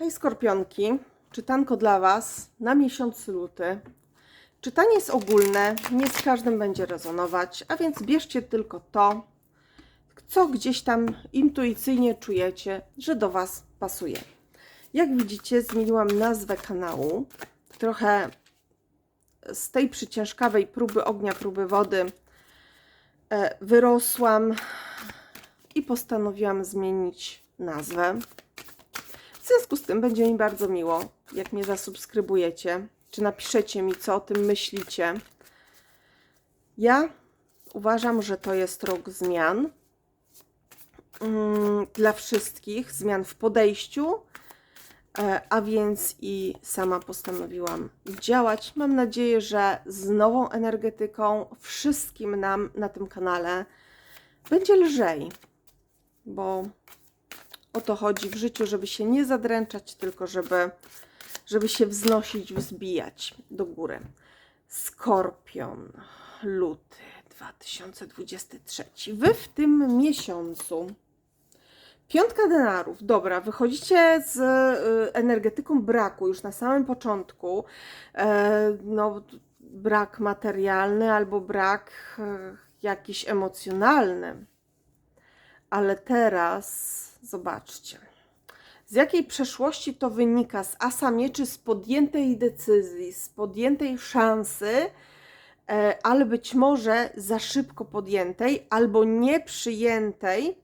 Hej Skorpionki, czytanko dla Was na miesiąc luty. Czytanie jest ogólne, nie z każdym będzie rezonować, a więc bierzcie tylko to, co gdzieś tam intuicyjnie czujecie, że do Was pasuje. Jak widzicie, zmieniłam nazwę kanału. Trochę z tej przyciężkawej próby ognia, próby wody e, wyrosłam i postanowiłam zmienić nazwę. Związku z tym będzie mi bardzo miło, jak mnie zasubskrybujecie, czy napiszecie mi, co o tym myślicie. Ja uważam, że to jest rok zmian mm, dla wszystkich, zmian w podejściu, e, a więc i sama postanowiłam działać. Mam nadzieję, że z nową energetyką wszystkim nam na tym kanale będzie lżej, bo o to chodzi w życiu, żeby się nie zadręczać, tylko żeby, żeby się wznosić, wzbijać do góry. Skorpion, luty 2023. Wy w tym miesiącu. Piątka denarów. Dobra, wychodzicie z y, energetyką braku już na samym początku. E, no, brak materialny albo brak e, jakiś emocjonalny. Ale teraz zobaczcie. Z jakiej przeszłości to wynika? Z asa mieczy, z podjętej decyzji, z podjętej szansy, e, ale być może za szybko podjętej albo nieprzyjętej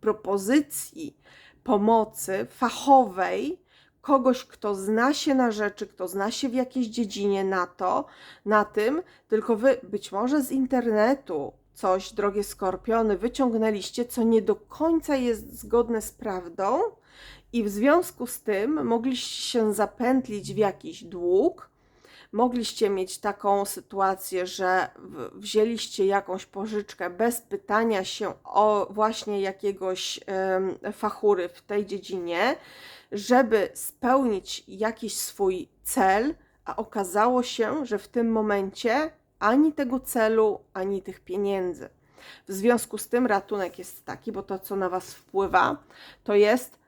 propozycji pomocy fachowej kogoś, kto zna się na rzeczy, kto zna się w jakiejś dziedzinie na to, na tym, tylko wy być może z internetu coś, drogie skorpiony, wyciągnęliście, co nie do końca jest zgodne z prawdą, i w związku z tym mogliście się zapętlić w jakiś dług, mogliście mieć taką sytuację, że wzięliście jakąś pożyczkę bez pytania się o właśnie jakiegoś fachury w tej dziedzinie, żeby spełnić jakiś swój cel, a okazało się, że w tym momencie ani tego celu, ani tych pieniędzy. W związku z tym ratunek jest taki, bo to, co na Was wpływa, to jest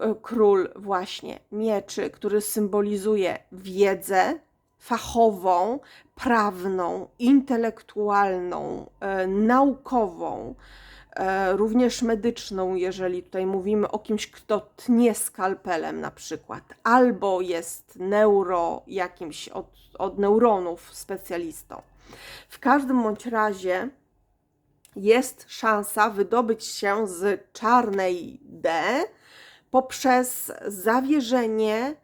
e, król właśnie mieczy, który symbolizuje wiedzę fachową, prawną, intelektualną, e, naukową, e, również medyczną, jeżeli tutaj mówimy o kimś, kto tnie skalpelem na przykład, albo jest neuro jakimś od, od neuronów specjalistą. W każdym bądź razie jest szansa wydobyć się z czarnej D poprzez zawierzenie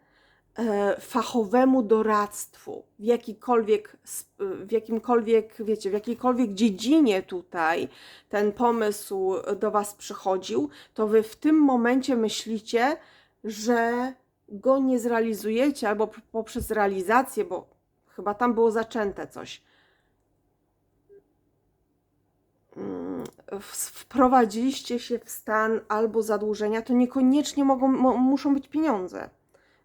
e, fachowemu doradztwu w jakikolwiek, w jakimkolwiek, wiecie, w jakiejkolwiek dziedzinie tutaj ten pomysł do Was przychodził, to Wy w tym momencie myślicie, że go nie zrealizujecie albo poprzez realizację, bo chyba tam było zaczęte coś. Mm, w- Wprowadziliście się w stan albo zadłużenia, to niekoniecznie mogą, mo, muszą być pieniądze.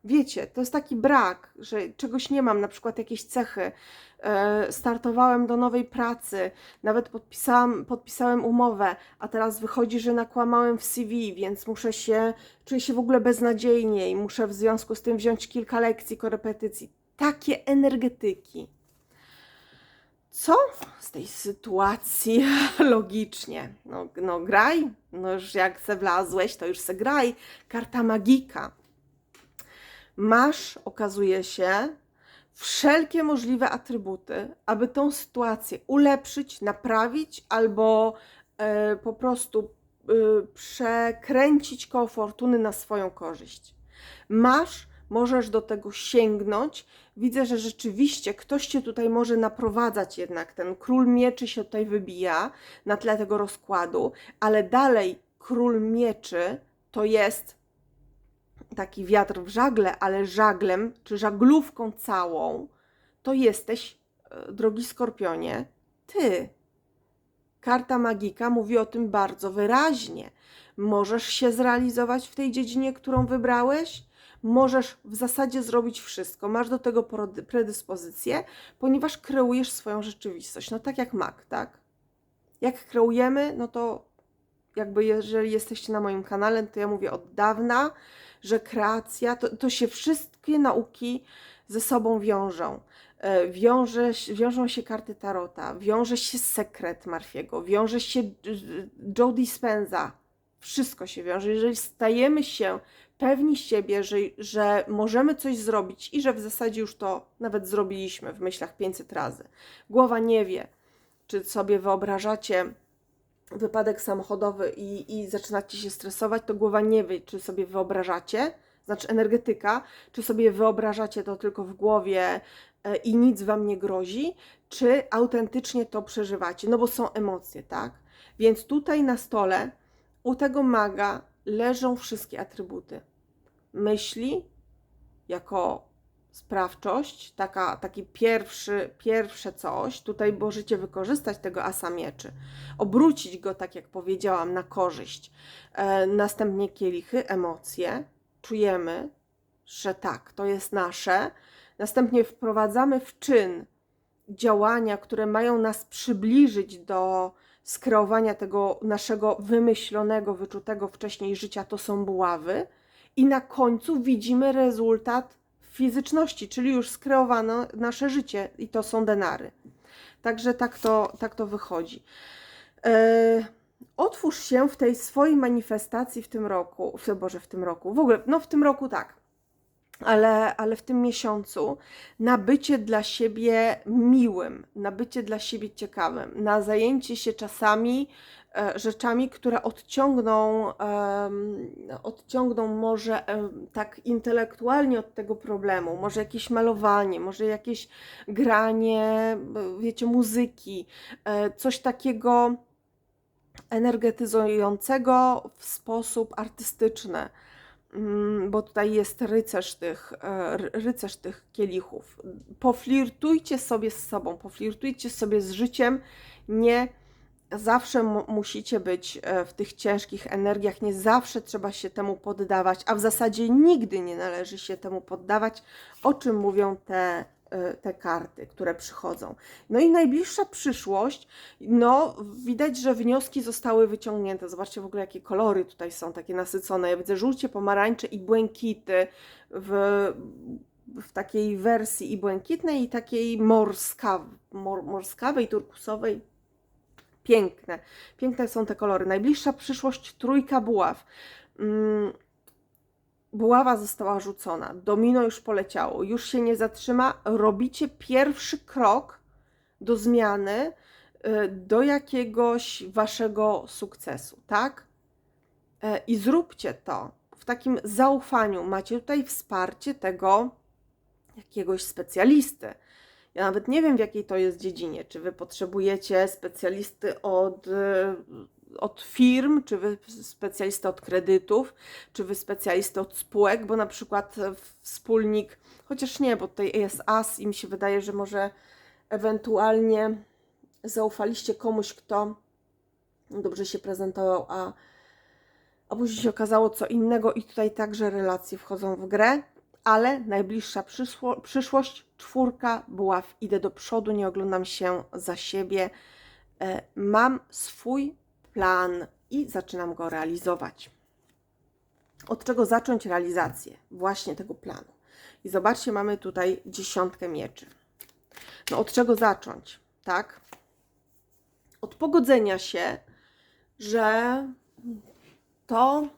Wiecie, to jest taki brak, że czegoś nie mam, na przykład jakieś cechy. E, Startowałem do nowej pracy, nawet podpisałam, podpisałem umowę, a teraz wychodzi, że nakłamałem w CV, więc muszę się, czuję się w ogóle beznadziejnie i muszę w związku z tym wziąć kilka lekcji, korepetycji. Takie energetyki. Co z tej sytuacji logicznie? No, no graj, no już jak se wlazłeś, to już se graj. Karta magika masz, okazuje się, wszelkie możliwe atrybuty, aby tą sytuację ulepszyć, naprawić albo e, po prostu e, przekręcić koło fortuny na swoją korzyść. Masz, możesz do tego sięgnąć. Widzę, że rzeczywiście ktoś cię tutaj może naprowadzać jednak. Ten król mieczy się tutaj wybija na tle tego rozkładu, ale dalej król mieczy to jest taki wiatr w żagle, ale żaglem czy żaglówką całą, to jesteś, e, drogi skorpionie, ty. Karta magika mówi o tym bardzo wyraźnie. Możesz się zrealizować w tej dziedzinie, którą wybrałeś, możesz w zasadzie zrobić wszystko, masz do tego predyspozycję, ponieważ kreujesz swoją rzeczywistość. No tak jak mak, tak? Jak kreujemy, no to jakby jeżeli jesteście na moim kanale, to ja mówię od dawna, że kreacja, to, to się wszystkie nauki ze sobą wiążą. E, Wiąże, wiążą się karty Tarota, wiąże się sekret Marfiego, wiąże się e, Joe Dispenza. Wszystko się wiąże. Jeżeli stajemy się pewni siebie, że, że możemy coś zrobić i że w zasadzie już to nawet zrobiliśmy w myślach 500 razy. Głowa nie wie, czy sobie wyobrażacie wypadek samochodowy i, i zaczynacie się stresować, to głowa nie wie, czy sobie wyobrażacie, znaczy energetyka, czy sobie wyobrażacie to tylko w głowie e, i nic wam nie grozi, czy autentycznie to przeżywacie, no bo są emocje, tak? Więc tutaj na stole u tego maga leżą wszystkie atrybuty. Myśli jako sprawczość, taka, taki pierwszy, pierwsze coś, tutaj możecie wykorzystać tego asa mieczy, obrócić go, tak jak powiedziałam, na korzyść. E, następnie kielichy, emocje, czujemy, że tak, to jest nasze. Następnie wprowadzamy w czyn działania, które mają nas przybliżyć do skreowania tego naszego wymyślonego, wyczutego wcześniej życia, to są buławy. I na końcu widzimy rezultat fizyczności, czyli już skreowano nasze życie i to są denary. Także tak to, tak to wychodzi. E, otwórz się w tej swojej manifestacji w tym roku, w, Boże, w tym roku, w ogóle, no w tym roku tak, ale, ale w tym miesiącu na bycie dla siebie miłym, na bycie dla siebie ciekawym, na zajęcie się czasami e, rzeczami, które odciągną, em, odciągną może em, tak intelektualnie od tego problemu, może jakieś malowanie, może jakieś granie, e, wiecie, muzyki, e, coś takiego energetyzującego w sposób artystyczny bo tutaj jest rycerz tych, e, rycerz tych kielichów. Poflirtujcie sobie z sobą, poflirtujcie sobie z życiem. Nie zawsze musicie być e, w tych ciężkich energiach, nie zawsze trzeba się temu poddawać, a w zasadzie nigdy nie należy się temu poddawać, o czym mówią te Y, te karty, które przychodzą. No i najbliższa przyszłość, no widać, że wnioski zostały wyciągnięte. Zobaczcie w ogóle, jakie kolory tutaj są, takie nasycone. Ja widzę żółcie, pomarańcze i błękity w, w takiej wersji i błękitnej, i takiej morska, mor, morskawej, turkusowej. Piękne. Piękne są te kolory. Najbliższa przyszłość, trójka buław. Mm, buława została rzucona, domino już poleciało, już się nie zatrzyma, robicie pierwszy krok do zmiany, y, do jakiegoś waszego sukcesu, tak? E, I zróbcie to w takim zaufaniu. Macie tutaj wsparcie tego jakiegoś specjalisty. Ja nawet nie wiem, w jakiej to jest dziedzinie. Czy wy potrzebujecie specjalisty od od firm, czy wy specjalista od kredytów, czy wy specjalista od spółek, bo na przykład wspólnik, chociaż nie, bo tutaj jest AS i mi się wydaje, że może ewentualnie zaufaliście komuś, kto dobrze się prezentował, a, a później się okazało co innego i tutaj także relacje wchodzą w grę, ale najbliższa przyszło, przyszłość, czwórka, buław, idę do przodu, nie oglądam się za siebie, e, mam swój plan i zaczynam go realizować. Od czego zacząć realizację właśnie tego planu? I zobaczcie, mamy tutaj dziesiątkę mieczy. No od czego zacząć, tak? Od pogodzenia się, że to,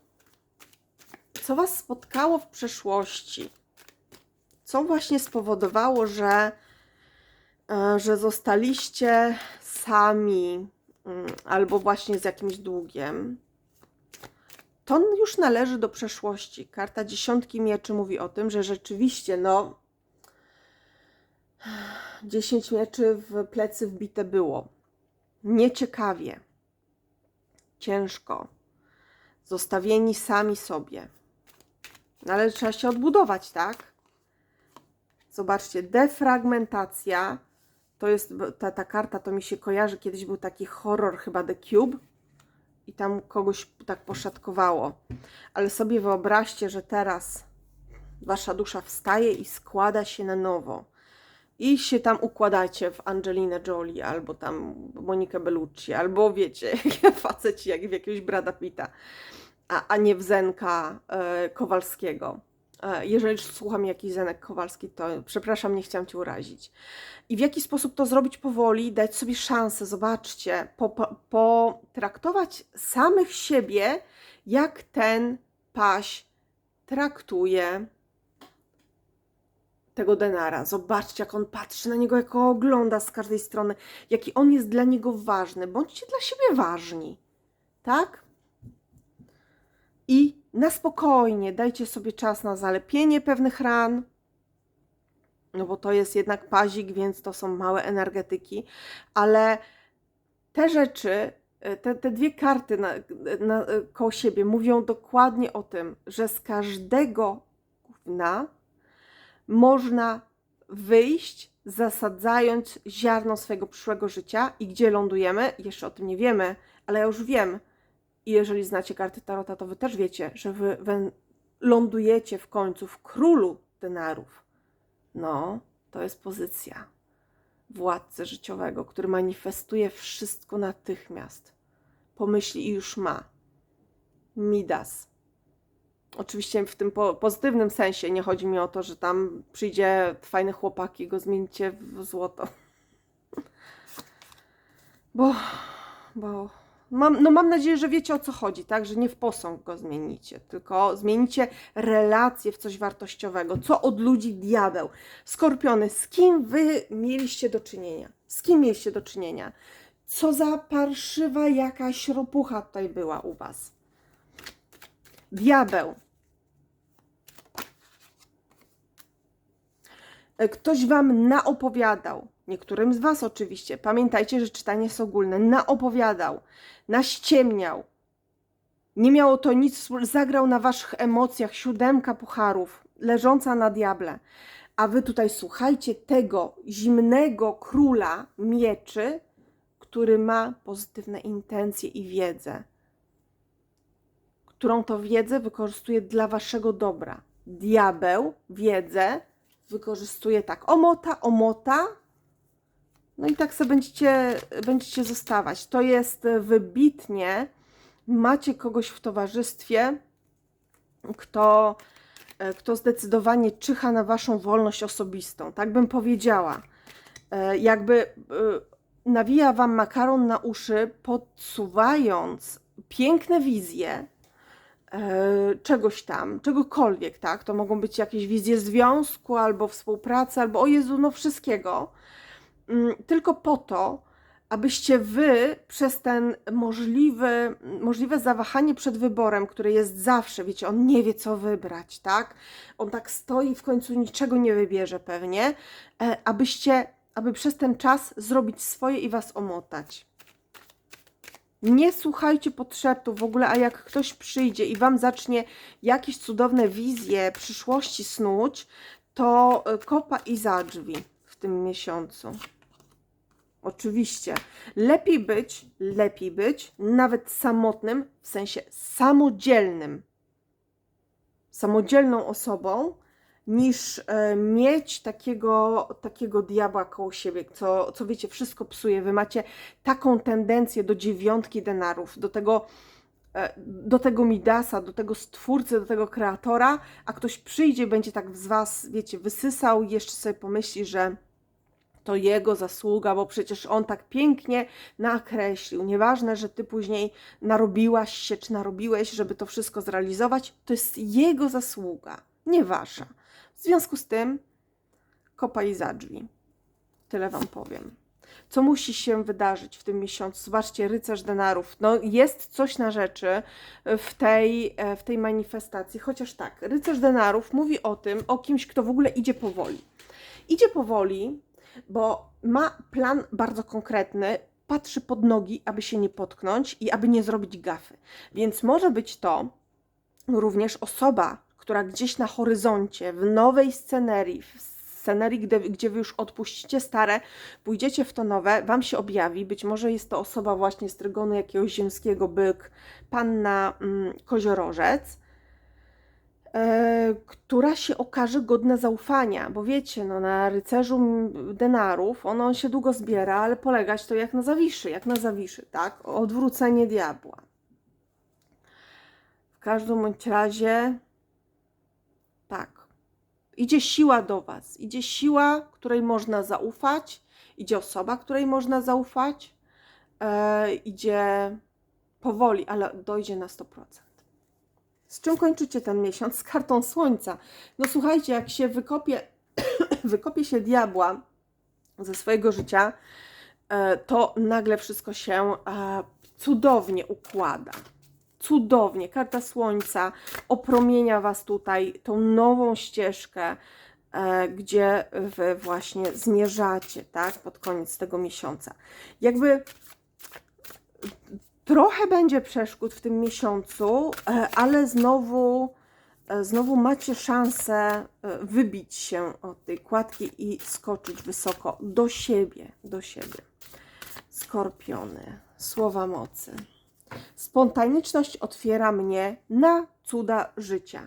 co Was spotkało w przeszłości, co właśnie spowodowało, że, e, że zostaliście sami, Mm, albo właśnie z jakimś długiem, to już należy do przeszłości. Karta dziesiątki mieczy mówi o tym, że rzeczywiście, no, 10 mieczy w plecy wbite było. Nieciekawie, ciężko, zostawieni sami sobie. No ale trzeba się odbudować, tak? Zobaczcie, defragmentacja to jest ta, ta karta, to mi się kojarzy. Kiedyś był taki horror, chyba The Cube, i tam kogoś tak poszatkowało. Ale sobie wyobraźcie, że teraz wasza dusza wstaje i składa się na nowo. I się tam układacie w Angelinę Jolie, albo tam Monikę Bellucci, albo wiecie, faceci jak w jakiegoś Brada Pitta. A, a nie w Zenka e, Kowalskiego. E, jeżeli słucham jakiś Zenek Kowalski, to przepraszam, nie chciałam Cię urazić. I w jaki sposób to zrobić powoli, dać sobie szansę, zobaczcie, po- po- potraktować samych siebie, jak ten paś traktuje tego denara. Zobaczcie, jak on patrzy na niego, jak go ogląda z każdej strony, jaki on jest dla niego ważny. Bądźcie dla siebie ważni, tak? I na spokojnie dajcie sobie czas na zalepienie pewnych ran, no bo to jest jednak pazik, więc to są małe energetyki, ale te rzeczy, te, te dwie karty na, na, koło siebie mówią dokładnie o tym, że z każdego gówna można wyjść, zasadzając ziarno swojego przyszłego życia i gdzie lądujemy, jeszcze o tym nie wiemy, ale ja już wiem. I jeżeli znacie karty Tarota, to wy też wiecie, że wy, lądujecie w końcu w królu denarów. No, to jest pozycja władcy życiowego, który manifestuje wszystko natychmiast. Pomyśli i już ma. Midas. Oczywiście w tym po, pozytywnym sensie nie chodzi mi o to, że tam przyjdzie fajny chłopak i go zmienicie w złoto. Bo, bo mam, no mam nadzieję, że wiecie o co chodzi, tak? Że nie w posąg go zmienicie, tylko zmienicie relacje w coś wartościowego. Co od ludzi diabeł? Skorpiony, z kim wy mieliście do czynienia? Z kim mieliście do czynienia? Co za parszywa jakaś ropucha tutaj była u was? Diabeł. E, Ktoś wam naopowiadał, niektórym z was oczywiście. Pamiętajcie, że czytanie jest ogólne. Naopowiadał, naściemniał. Nie miało to nic, zagrał na waszych emocjach siódemka pucharów, leżąca na diable. A wy tutaj słuchajcie tego zimnego króla mieczy, który ma pozytywne intencje i wiedzę którą to wiedzę wykorzystuje dla waszego dobra. Diabeł wiedzę wykorzystuje tak. Omota, omota. No i tak sobie będziecie, będziecie zostawać. To jest wybitnie. Macie kogoś w towarzystwie, kto, e, kto zdecydowanie czyha na waszą wolność osobistą. Tak bym powiedziała. E, Jakby e, nawija wam makaron na uszy, podsuwając piękne wizje, e, czegoś tam, czegokolwiek, tak? To mogą być jakieś wizje związku, albo współpracy, albo o Jezu, no wszystkiego. Mm, Tylko po to, abyście wy przez ten możliwy, możliwe zawahanie przed wyborem, które jest zawsze, wiecie, on nie wie, co wybrać, tak? On tak stoi, w końcu niczego nie wybierze pewnie, e, abyście, aby przez ten czas zrobić swoje i was omotać. Nie słuchajcie podszeptów w ogóle, a jak ktoś przyjdzie i wam zacznie jakieś cudowne wizje przyszłości snuć, to e, kopa i za drzwi w tym miesiącu. Oczywiście. Lepiej być, lepiej być nawet samotnym, w sensie samodzielnym. Samodzielną osobą, niż e, mieć takiego, takiego diabła koło siebie, co, co wiecie, wszystko psuje. Wy macie taką tendencję do dziewiątki denarów, do tego, e, do tego Midasa, do tego stwórcy, do tego kreatora, a ktoś przyjdzie, będzie tak z was, wiecie, wysysał i jeszcze sobie pomyśli, że to jego zasługa, bo przecież on tak pięknie nakreślił. Nieważne, że ty później narobiłaś się, czy narobiłeś, żeby to wszystko zrealizować, to jest jego zasługa, nie wasza. W związku z tym kopa i za drzwi. Tyle wam powiem. Co musi się wydarzyć w tym miesiącu? Zobaczcie, rycerz denarów. No, jest coś na rzeczy w tej, e, w tej manifestacji, chociaż tak, rycerz denarów mówi o tym, o kimś, kto w ogóle idzie powoli. Idzie powoli, bo ma plan bardzo konkretny, patrzy pod nogi, aby się nie potknąć i aby nie zrobić gafy. Więc może być to również osoba, która gdzieś na horyzoncie, w nowej scenerii, w scenerii, gdzie, gdzie wy już odpuścicie stare, pójdziecie w to nowe, wam się objawi. Być może jest to osoba właśnie z trygonu jakiegoś ziemskiego byk, panna mm, koziorożec, która się okaże godna zaufania, bo wiecie, no na rycerzu denarów, on, on się długo zbiera, ale polegać to jak na zawiszy, jak na zawiszy, tak? Odwrócenie diabła. W każdym bądź razie tak. Idzie siła do Was, idzie siła, której można zaufać, idzie osoba, której można zaufać, e, idzie powoli, ale dojdzie na 100%. Z czym kończycie ten miesiąc? Z kartą słońca. No słuchajcie, jak się wykopie, wykopie się diabła ze swojego życia, e, to nagle wszystko się e, cudownie układa. Cudownie. Karta słońca opromienia Was tutaj tą nową ścieżkę, e, gdzie Wy właśnie zmierzacie, tak, pod koniec tego miesiąca. Jakby trochę będzie przeszkód w tym miesiącu, e, ale znowu, e, znowu macie szansę e, wybić się od tej kładki i skoczyć wysoko do siebie, do siebie. Skorpiony, słowa mocy. Spontaniczność otwiera mnie na cuda życia.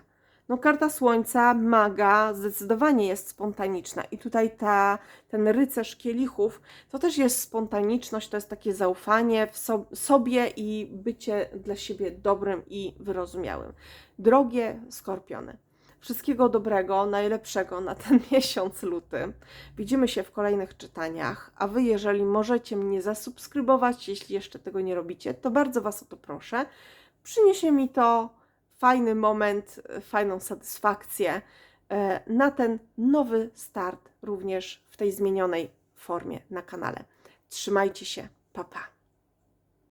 No, karta słońca, maga, zdecydowanie jest spontaniczna. I tutaj ta, ten rycerz kielichów, to też jest spontaniczność, to jest takie zaufanie w so, sobie i bycie dla siebie dobrym i wyrozumiałym. Drogie skorpiony, wszystkiego dobrego, najlepszego na ten miesiąc luty. Widzimy się w kolejnych czytaniach, a Wy, jeżeli możecie mnie zasubskrybować, jeśli jeszcze tego nie robicie, to bardzo Was o to proszę. Przyniesie mi to fajny moment, fajną satysfakcję e, na ten nowy start, również w tej zmienionej formie na kanale. Trzymajcie się, pa pa.